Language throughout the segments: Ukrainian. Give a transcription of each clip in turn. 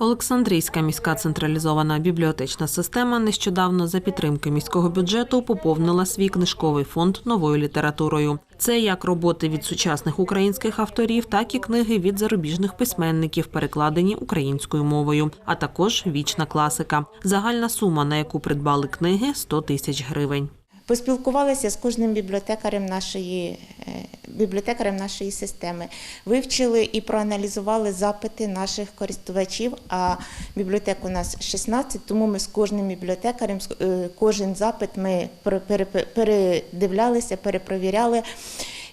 Олександрійська міська централізована бібліотечна система нещодавно за підтримки міського бюджету поповнила свій книжковий фонд новою літературою. Це як роботи від сучасних українських авторів, так і книги від зарубіжних письменників, перекладені українською мовою, а також вічна класика. Загальна сума, на яку придбали книги 100 тисяч гривень. Поспілкувалися з кожним бібліотекарем нашої, е, бібліотекарем нашої системи, вивчили і проаналізували запити наших користувачів. А бібліотек у нас 16, тому ми з кожним бібліотекарем, е, кожен запит ми пере- пере- передивлялися, перепровіряли.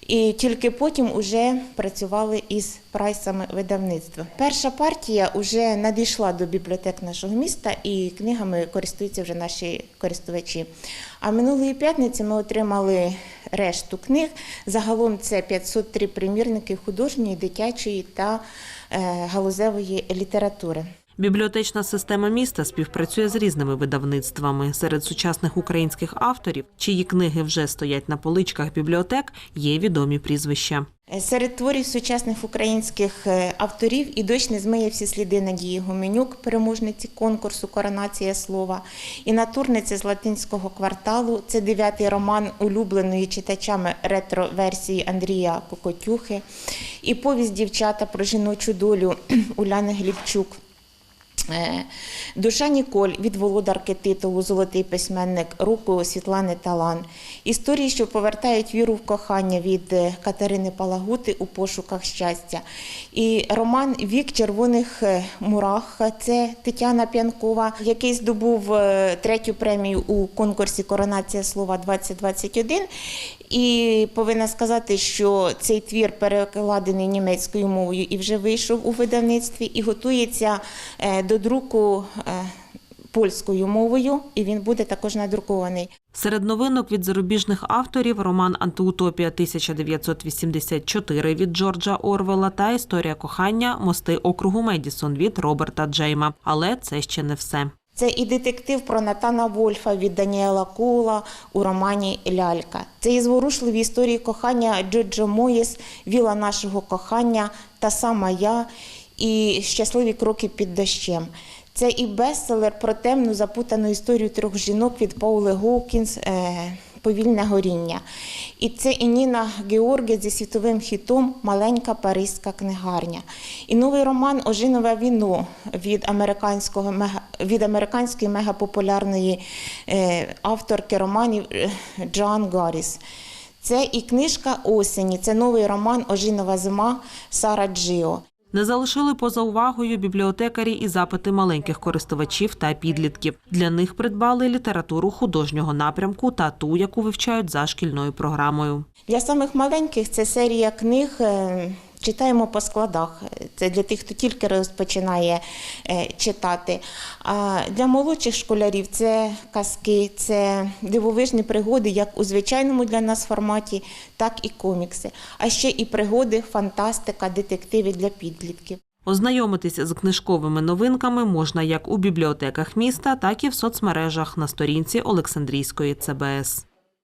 І тільки потім вже працювали із прайсами видавництва. Перша партія вже надійшла до бібліотек нашого міста, і книгами користуються вже наші користувачі. А минулої п'ятниці ми отримали решту книг. Загалом це 503 примірники художньої, дитячої та е, галузевої літератури. Бібліотечна система міста співпрацює з різними видавництвами. Серед сучасних українських авторів, чиї книги вже стоять на поличках бібліотек, є відомі прізвища. Серед творів сучасних українських е, авторів і дощ не змиє всі сліди Надії Гуменюк, переможниці конкурсу Коронація слова, і натурниця з латинського кварталу. Це дев'ятий роман улюбленої читачами ретро-версії Андрія Кокотюхи, і повість дівчата про жіночу долю Уляни Глібчук. Е, Душа Ніколь від володарки титулу Золотий письменник руку Світлани Талан. Історії, що повертають віру в кохання від е, Катерини Палагути у пошуках щастя. І роман Вік червоних е, мурах. Це Тетяна П'янкова, який здобув третю премію у конкурсі Коронація слова 2021. І повинна сказати, що цей твір перекладений німецькою мовою і вже вийшов у видавництві, і готується е, до друку е, польською мовою, і він буде також надрукований. Серед новинок від зарубіжних авторів роман Антиутопія 1984 від Джорджа Орвела та Історія кохання Мости округу Медісон від Роберта Джейма. Але це ще не все. Це і детектив про Натана Вольфа від Даніела Кула у романі Лялька. Це і зворушливі історії кохання Джоджо Моєс, Віла нашого кохання, та сама я і щасливі кроки під дощем. Це і бестселер про темну запутану історію трьох жінок від Паули Гоукінс е, Повільне горіння. І це і Ніна Георге зі світовим хітом Маленька паризька книгарня. І новий роман Ожинове віно від американського від американської мегапопулярної е, авторки романів е, Джоан Гарріс. Це і книжка осені. Це новий роман Ожинова зима Сара Джіо. Не залишили поза увагою бібліотекарі і запити маленьких користувачів та підлітків. Для них придбали літературу художнього напрямку та ту, яку вивчають за шкільною програмою. Для самих маленьких це серія книг. Читаємо по складах. Це для тих, хто тільки розпочинає е, читати. А для молодших школярів це казки, це дивовижні пригоди, як у звичайному для нас форматі, так і комікси. А ще і пригоди, фантастика, детективи для підлітків. Ознайомитися з книжковими новинками можна як у бібліотеках міста, так і в соцмережах на сторінці Олександрійської ЦБС.